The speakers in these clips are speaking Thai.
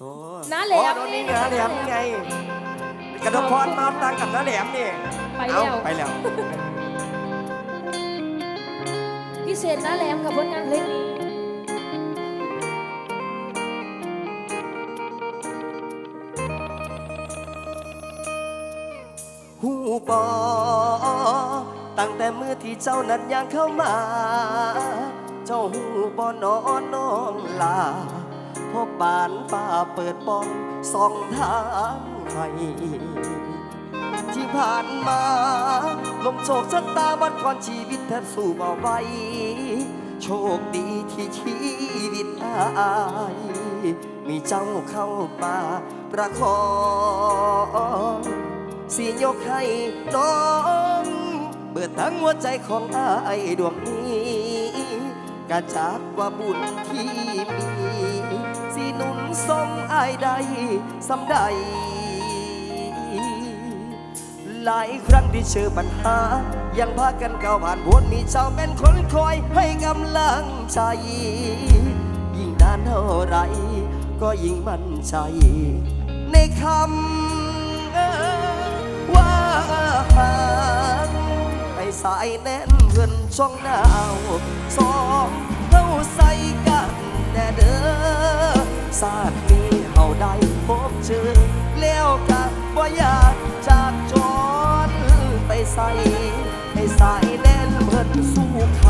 โอ้น้าแหลมอ๋อโดนนี่น้าแหลมไงกระดกพรมาตังกับน้าแหลมนี่ไปเอ้าแล้วไปแล้วพิเศษน้าแหลมกับผลงานเพลงนี้หูบอตั้งแต่มือที่เจ้านั้นยังเข้ามา เจ้าหูบอนอนน้องลา พบบานป่าเปิดปองสองทางให้ที่ผ่านมา ลมโชคชะตาบัดก่อนชีวิตแทบสู้บ่ไหวโชคดีที่ชีวิตอายมีเจ้าเข้ามาประคองสิยกให้น้องเบิดทั้งหัวใจของอายดวงนี้กะจากว่าบุญที่มี หนุนทรงอายใดสำใด หลายครั้งที่เจอปัญหา ยังพากันก้าวผ่านพ้นมีเจ้าเป็นคนคอยให้กำลังใจ ยิ่งนานเท่าไร ก็ยิ่งมั่นใจ ในคำว่าหากไปสายแน่นเพื่อนช่องหนาวสองเท่าใส่กันแน่เด้อ ศาสตร์นี้เฮาได้พบเจอแล้วกันว่อยากจากจรไปใส่ให้สายแน่นเพื่อนสู้ค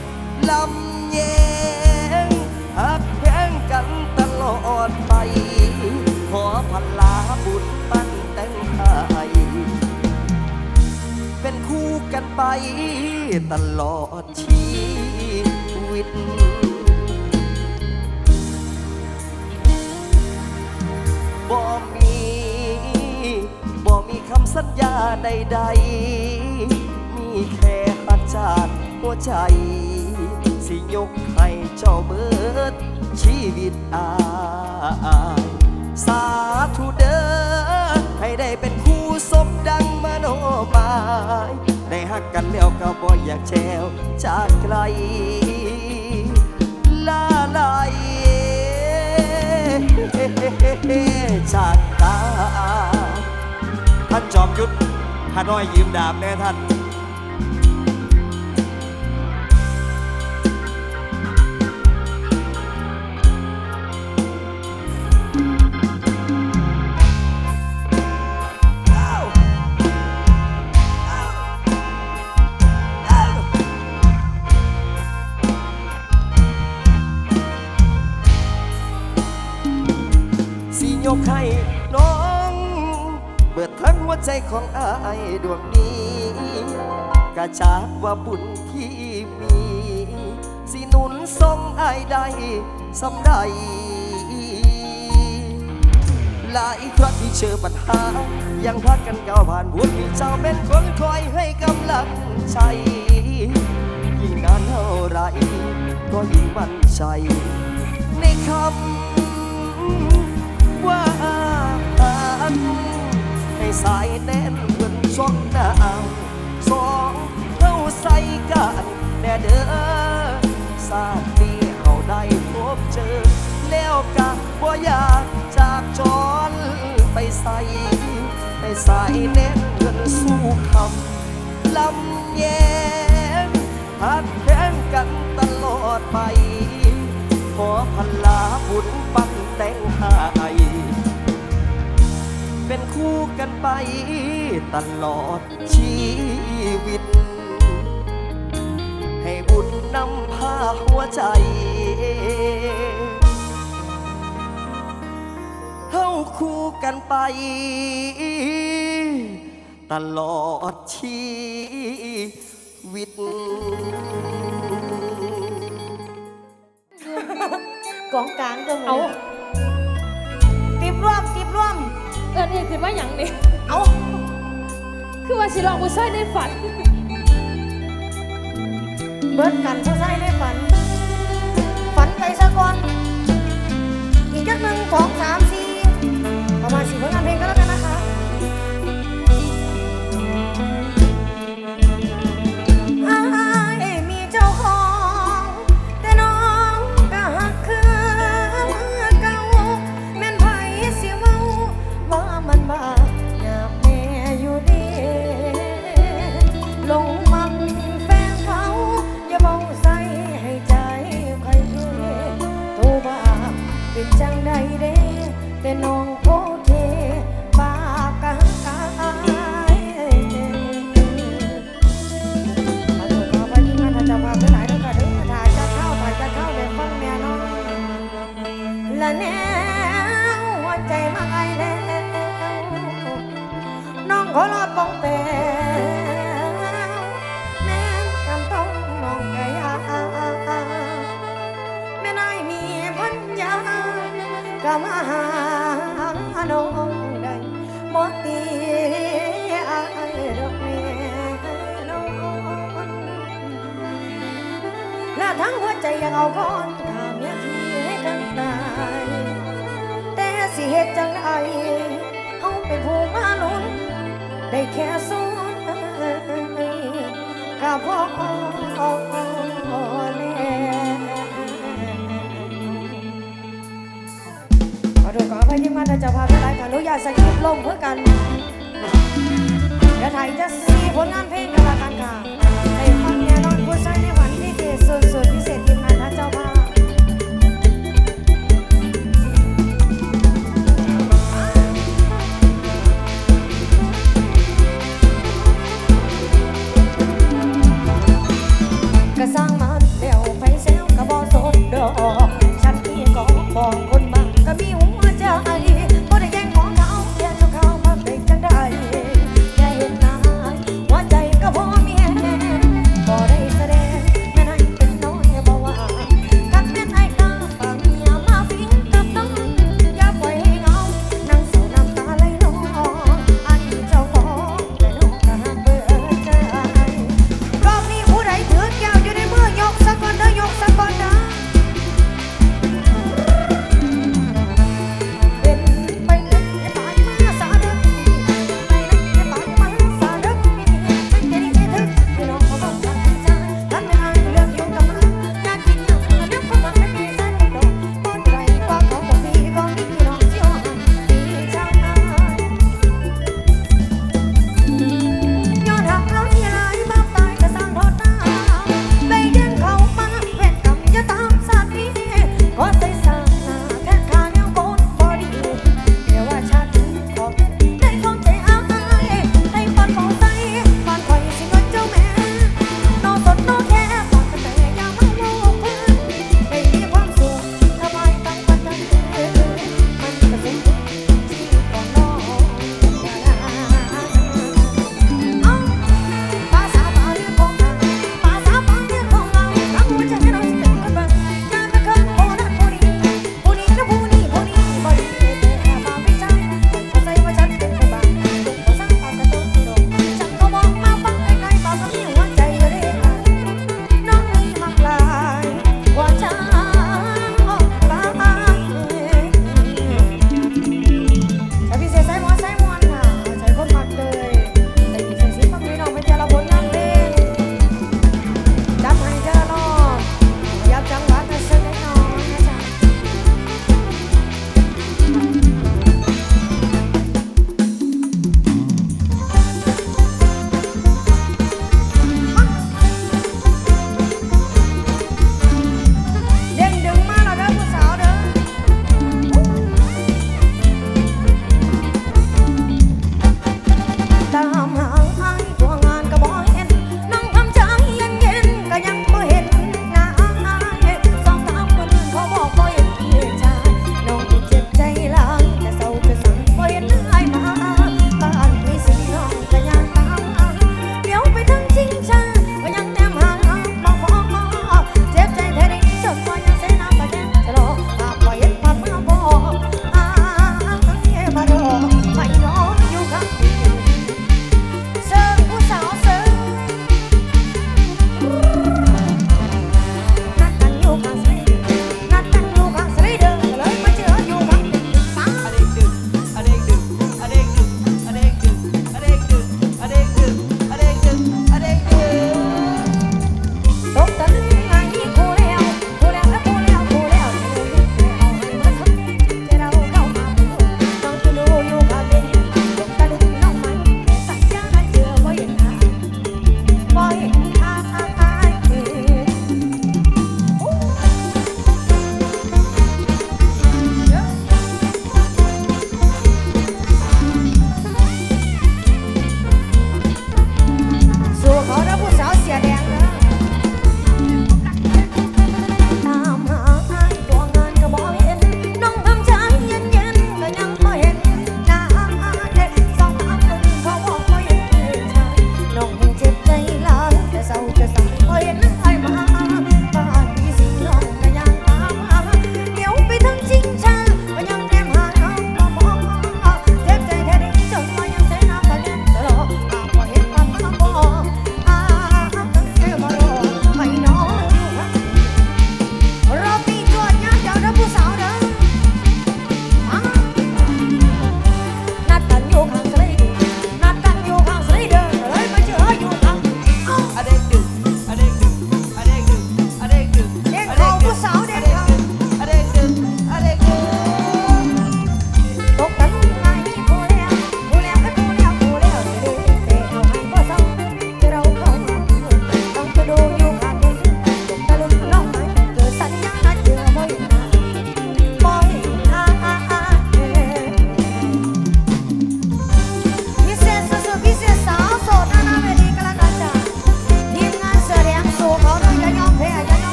ำลำแยงหักแพงกันตลอดไป ขอพลาบุญปั้นแต่งไทยเป็นคู่กันไปตลอดชีวิต บ่มีบ่มีคำสัญญาใดๆ มีแค่อาจารย์หัวใจ สิยกให้เจ้าเบิด ชีวิตอายสาธุเด้อให้ได้เป็นคู่สมดังมโนหมายได้หักกันแล้วก็บ่อยากแชวจากไกลลาลาย จากตาท่านจอมยุทธฮาน้อยยืมดาบแน่ท่าน ของอายดวงนี้กะจากว่าบุญที่มี สิหนุนทรงอายใดสำใด หลายครั้งที่เจอปัญหา ยังพักกันก้าวผ่านบุญมีเจ้าเป็นคนคอยให้กำลังใจ ยิ่งนานเท่าไร ก็ยิ่งมั่นใจ ในคำว่าหัก ให้สายแน่นเพื่อนช่องดาวสองเท่าใส่กันแน่เด้อสาตินี้เราได้พบเจอ แล้วกะว่อยากจากจรไปใส่ให้สายแน่นเพื่อนสู้คำลำแยงหักแข้งกันตลอดไป ขอพลาบุญปังแต่งหาย เป็นคู่กันไปตลอดชีวิต ให้บุญนำพาหัวใจเฮาคู่กันไป ตลอดชีวิต กองกลางก็เอา ติบร่วม ติบร่วมเอินเห็นคือว่าอย่างนี้เอาคือว่าสิลองผู้ชายในฝัน เบิดกันผู้ชายในฝัน ฝันไปซะก่อน อีกจักหนึ่งสองสาม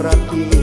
ก็รั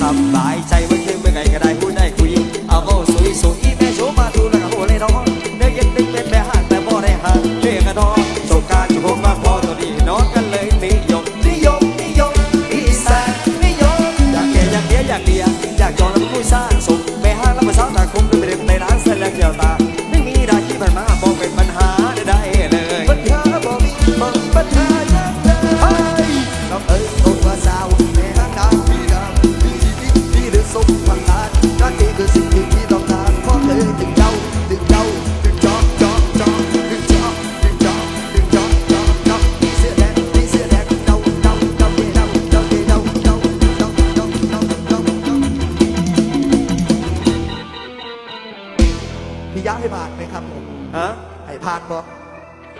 สบายใจไว้เพียงเมื่อไงก็ได้พูดได้คุยเอาก็สวยสวยแม่โชว์มาดูแล้โอเลยนอเนื้อเย็นตึงเป็แม่ห่างแต่บ่ได้ห่างเรีกกันน้องโชการจุกมาพอตัวดีนอนกันเลยนิยมนิยมนิยมอีสานนิยมอยากแก่อยากเดียอยากเดียอยากย้อนแล้วก็คุยสร้างสุขแม่ห้างแล้วมาสร้างต่คมเป็นเด็กในร้านเส้นแล้วเดียวตา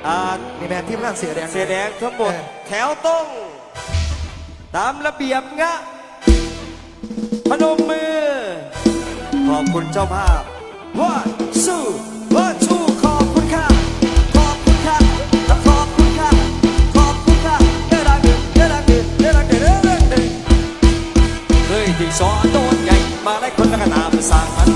อ่ามีแบนที่พลังเสียแดงเสียแดงทั้งหมดแถวต้องตามระเบียบงะพนมมือ ขอบคุณเจ้าภาพว่าสู้ว่าชูขอบคุณค่ะ ขอบคุณค่ะและขอบคุณค่ะ ขอบคุณค่ะเด้รักเดือเด้รักเดือเด้รักเดือเด้รักเดือเคยที่สอนโดนใหญ่มาได้คนละกระตาไปสร้างมัน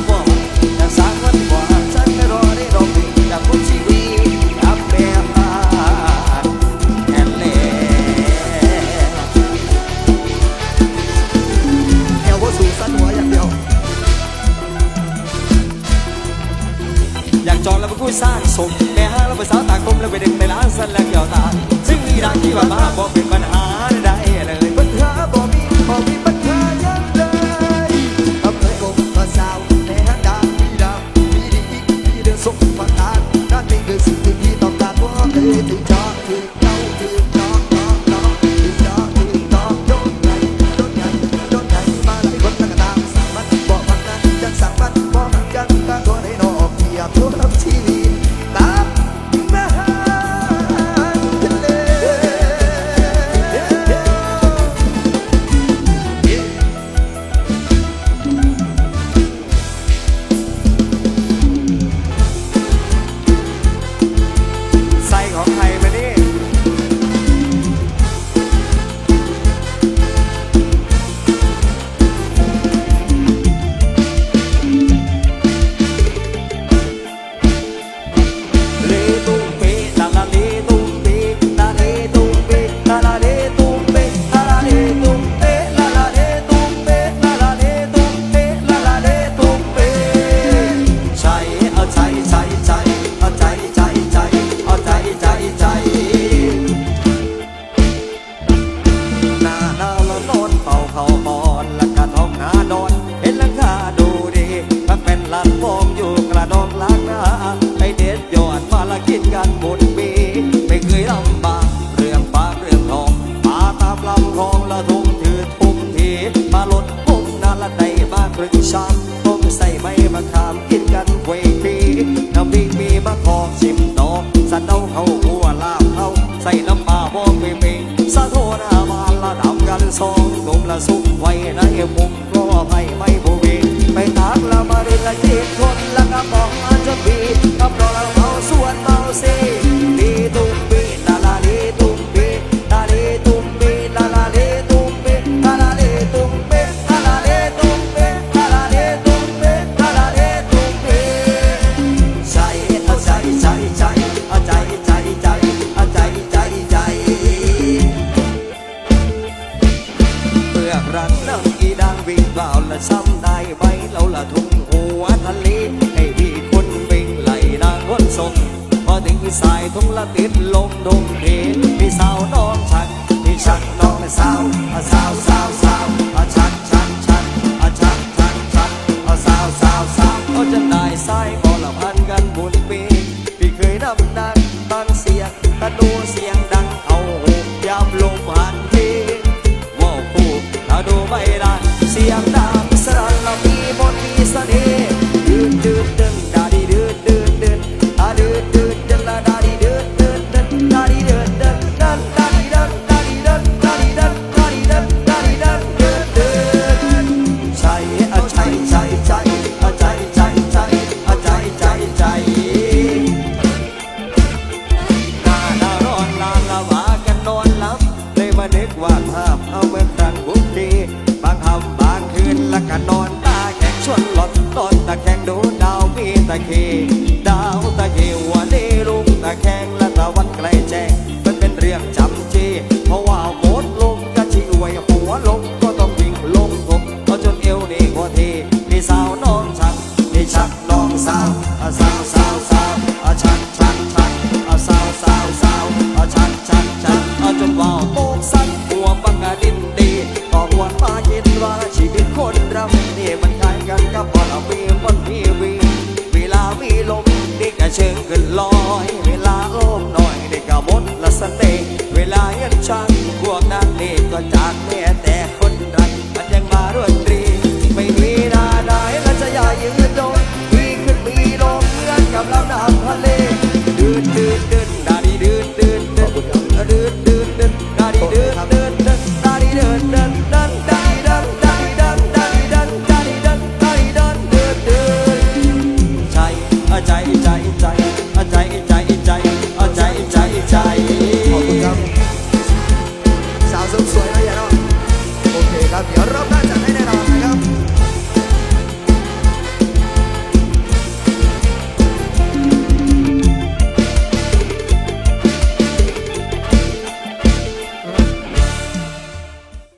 และไปดึงในล้านสันและเกี่ยวตาซึ่งมีรักที่ว่ามาบอกเป็นปัญหา